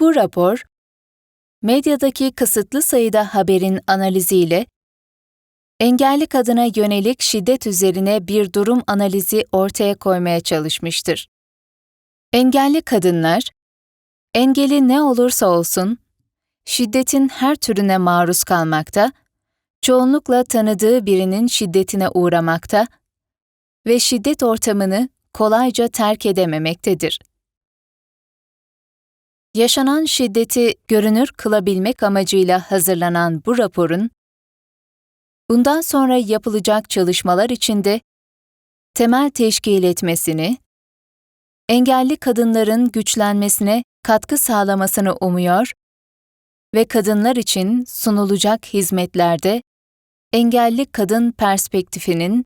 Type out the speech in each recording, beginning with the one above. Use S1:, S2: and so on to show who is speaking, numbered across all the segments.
S1: Bu rapor, medyadaki kısıtlı sayıda haberin analiziyle engelli kadına yönelik şiddet üzerine bir durum analizi ortaya koymaya çalışmıştır. Engelli kadınlar, engeli ne olursa olsun, şiddetin her türüne maruz kalmakta, çoğunlukla tanıdığı birinin şiddetine uğramakta ve şiddet ortamını kolayca terk edememektedir. Yaşanan şiddeti görünür kılabilmek amacıyla hazırlanan bu raporun, bundan sonra yapılacak çalışmalar içinde temel teşkil etmesini, engelli kadınların güçlenmesine katkı sağlamasını umuyor ve kadınlar için sunulacak hizmetlerde engelli kadın perspektifinin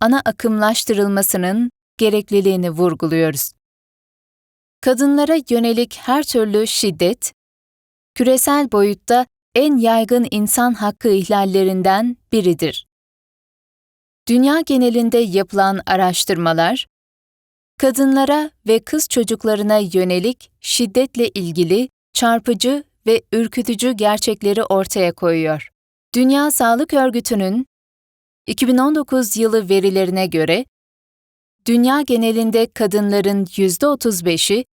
S1: ana akımlaştırılmasının gerekliliğini vurguluyoruz. Kadınlara yönelik her türlü şiddet, küresel boyutta en yaygın insan hakkı ihlallerinden biridir. Dünya genelinde yapılan araştırmalar, kadınlara ve kız çocuklarına yönelik şiddetle ilgili çarpıcı ve ürkütücü gerçekleri ortaya koyuyor. Dünya Sağlık Örgütü'nün 2019 yılı verilerine göre dünya genelinde kadınların %35'i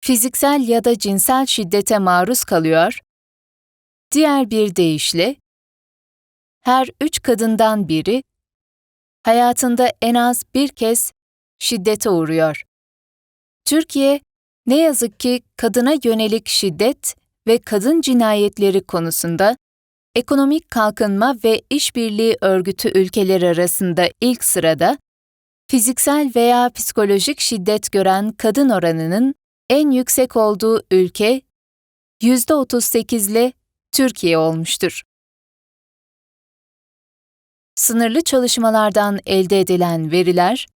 S1: fiziksel ya da cinsel şiddete maruz kalıyor. Diğer bir deyişle her üç kadından biri hayatında en az bir kez şiddete uğruyor. Türkiye ne yazık ki kadına yönelik şiddet ve kadın cinayetleri konusunda Ekonomik Kalkınma ve İşbirliği Örgütü ülkeleri arasında ilk sırada, fiziksel veya psikolojik şiddet gören kadın oranının en yüksek olduğu ülke %38 ile Türkiye olmuştur. Sınırlı çalışmalardan elde edilen veriler,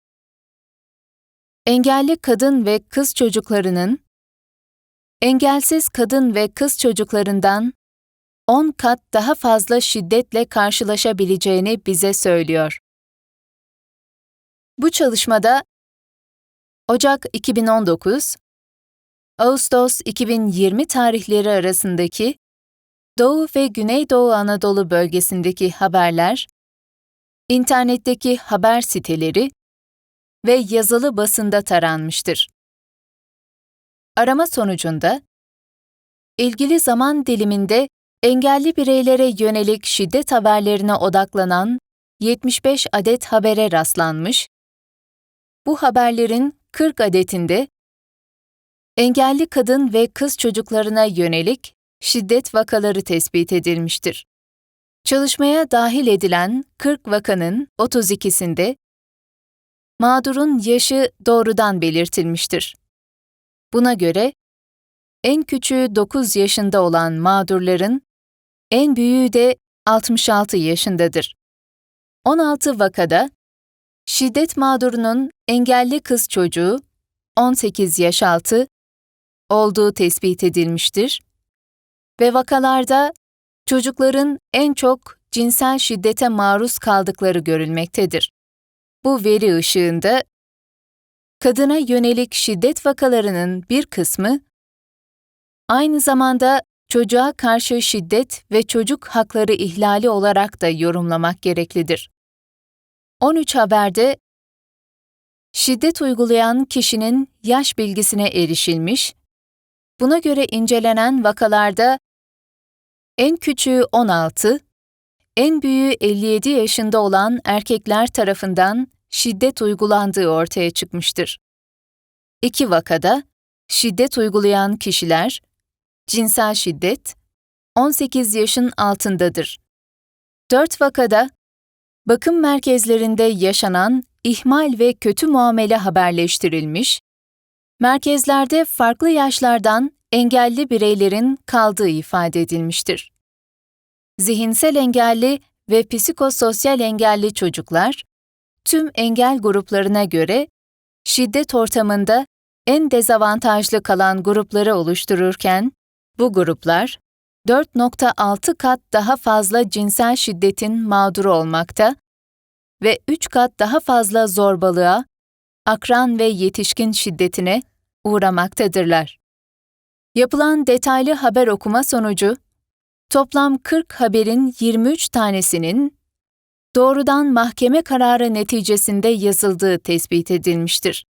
S1: engelli kadın ve kız çocuklarının, engelsiz kadın ve kız çocuklarından 10 kat daha fazla şiddetle karşılaşabileceğini bize söylüyor. Bu çalışmada Ocak 2019, Ağustos 2020 tarihleri arasındaki Doğu ve Güneydoğu Anadolu bölgesindeki haberler, internetteki haber siteleri ve yazılı basında taranmıştır. Arama sonucunda, ilgili zaman diliminde engelli bireylere yönelik şiddet haberlerine odaklanan 75 adet habere rastlanmış, bu haberlerin 40 adetinde engelli kadın ve kız çocuklarına yönelik şiddet vakaları tespit edilmiştir. Çalışmaya dahil edilen 40 vakanın 32'sinde mağdurun yaşı doğrudan belirtilmiştir. Buna göre en küçüğü 9 yaşında olan mağdurların en büyüğü de 66 yaşındadır. 16 vakada şiddet mağdurunun engelli kız çocuğu 18 yaş altı olduğu tespit edilmiştir ve vakalarda çocukların en çok cinsel şiddete maruz kaldıkları görülmektedir. Bu veri ışığında kadına yönelik şiddet vakalarının bir kısmı aynı zamanda çocuğa karşı şiddet ve çocuk hakları ihlali olarak da yorumlamak gereklidir. 13 haberde şiddet uygulayan kişinin yaş bilgisine erişilmiş, buna göre incelenen vakalarda en küçüğü 16, en büyüğü 57 yaşında olan erkekler tarafından şiddet uygulandığı ortaya çıkmıştır. İki vakada şiddet uygulayan kişiler cinsel şiddet 18 yaşın altındadır. 4 vakada bakım merkezlerinde yaşanan ihmal ve kötü muamele haberleştirilmiş, merkezlerde farklı yaşlardan engelli bireylerin kaldığı ifade edilmiştir. Zihinsel engelli ve psikososyal engelli çocuklar, tüm engel gruplarına göre şiddet ortamında en dezavantajlı kalan grupları oluştururken, bu gruplar 4.6 kat daha fazla cinsel şiddetin mağduru olmakta ve 3 kat daha fazla zorbalığa, akran ve yetişkin şiddetine uğramaktadırlar. Yapılan detaylı haber okuma sonucu, toplam 40 haberin 23 tanesinin doğrudan mahkeme kararı neticesinde yazıldığı tespit edilmiştir.